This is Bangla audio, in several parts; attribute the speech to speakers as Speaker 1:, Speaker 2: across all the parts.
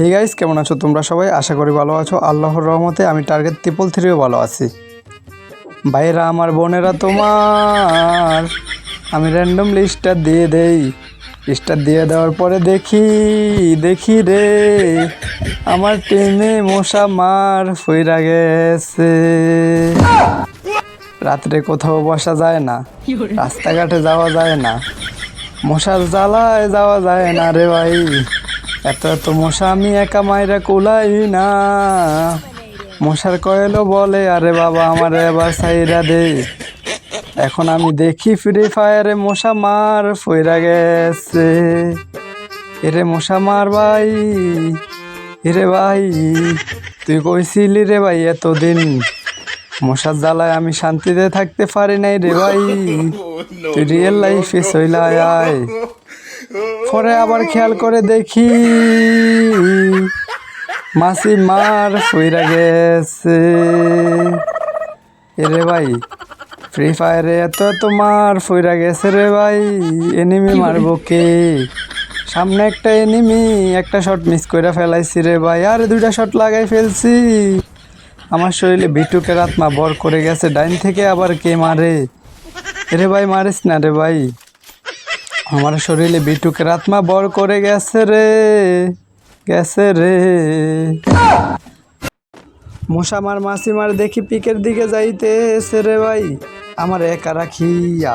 Speaker 1: হে গাইস কেমন আছো তোমরা সবাই? আশা করি ভালো আছো। আল্লাহর রহমতে আমি টার্গেট ট্রিপল থ্রিও ভালো আছি। ভাইরা আমার বোনেরা তোমার, আমি র্যান্ডম লিস্টটা দিয়ে দেই। লিস্টটা দিয়ে দেওয়ার পরে দেখি দেখি রে, আমার টিমে মশা মার ফইরা গেছে। রাত্রে কোথাও বসা যায় না, রাস্তাঘাটে যাওয়া যায় না, মশার জ্বালায় যাওয়া যায় না রে ভাই। এত এত মশা আমি একা মাইরা কুলাই না। মশার কয়েলও বলে, আরে বাবা, আমার এবার সাইরা দে। এখন আমি দেখি ফ্রি ফায়ারে মশা মার ফইরা গেছে। এরে মশা মার ভাই, এরে ভাই, তুই কইছিলি রে ভাই এতদিন? মশার জ্বালায় আমি শান্তিতে থাকতে পারি নাই রে ভাই। তুই রিয়েল লাইফে চইলা আয়। পরে আবার খেয়াল করে দেখি মাসি মার ফইরা গেছে। এরে ভাই ফ্রি ফায়ারে এত এত মার ফইরা গেছে রে ভাই এনিমি মারবো কে? সামনে একটা এনিমি একটা শট মিস করে ফেলাইছি রে ভাই, আর দুইটা শট লাগাই ফেলছি। আমার শরীরে বিটুকের আত্মা বর করে গেছে, ডাইন থেকে আবার কে মারে? রে ভাই, মারিস না রে ভাই। আমার শরীরে বিটুকের আত্মা বর করে গেছে রে গেছে রে। মশা মশামার মাসিমার দেখি পিকের দিকে যাইতেছে রে ভাই। আমার একা রাখিয়া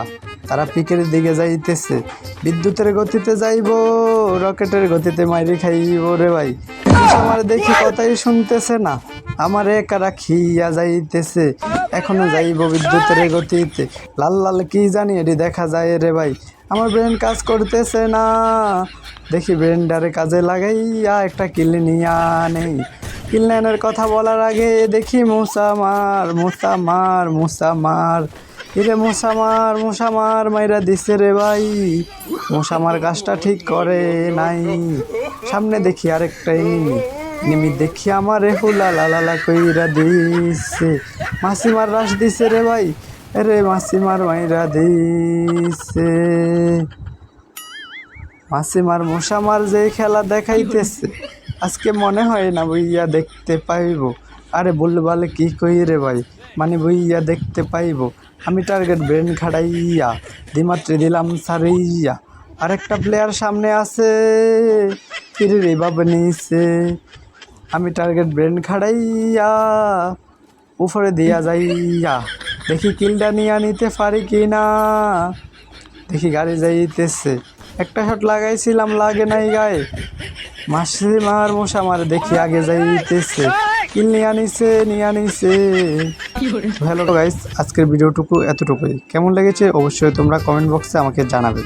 Speaker 1: তারা পিকের দিকে যাইতেছে। বিদ্যুতের গতিতে যাইব, রকেটের গতিতে মাইরি খাইব রে ভাই। আমার দেখি কথাই শুনতেছে না। আমার একা রাখিয়া যাইতেছে। এখনও যাইব বিদ্যুতের গতিতে। লাল লাল কি জানি এটি দেখা যায় রে ভাই। আমার ব্রেন কাজ করতেছে না। দেখি ব্রেনটারে কাজে লাগাইয়া একটা কিলি নিয়া নেই। কিল্লানের কথা বলার আগে দেখি মশা মার মশা মার মশা মার। হিরে মশা মার মশা মার মাইরা দিছে রে ভাই। মশা মার কাজটা ঠিক করে নাই। সামনে দেখি আরেকটা এনিমি এনিমি দেখি আমার রে হুলা লালা কইরা দিছে। মাসিমার রাস দিছে রে ভাই, রে মাসিমার মাইরা দিছে। মাসিমার মশামার যে খেলা দেখাইতেছে, আজকে মনে হয় না বইয়া দেখতে পাইব। আরে বলবালে কি কই রে ভাই মানে বইয়া দেখতে পাইব। আমি টার্গেট ব্রেন খাড়াইয়া দিমাত্রে দিলাম সারাইয়া আরেকটা প্লেয়ার সামনে আছে ফিরে রে বাবা নিছে। আমি টার্গেট ব্রেন খাড়াইয়া, উপরে দিয়া যাইয়া, দেখি কিলটা নিয়ে নিতে পারি কি না দেখি গাড়ি যাইতেছে। একটা শট লাগাইছিলাম, লাগে নাই গায়ে। মাসি মার মশা মার দেখি আগে যাইতেছে। কিল নিয়ে আনিছে নিয়ে আনিছে হ্যালো গাইস, আজকের ভিডিওটুকু এতটুকুই। কেমন লেগেছে অবশ্যই তোমরা কমেন্ট বক্সে আমাকে জানাবে।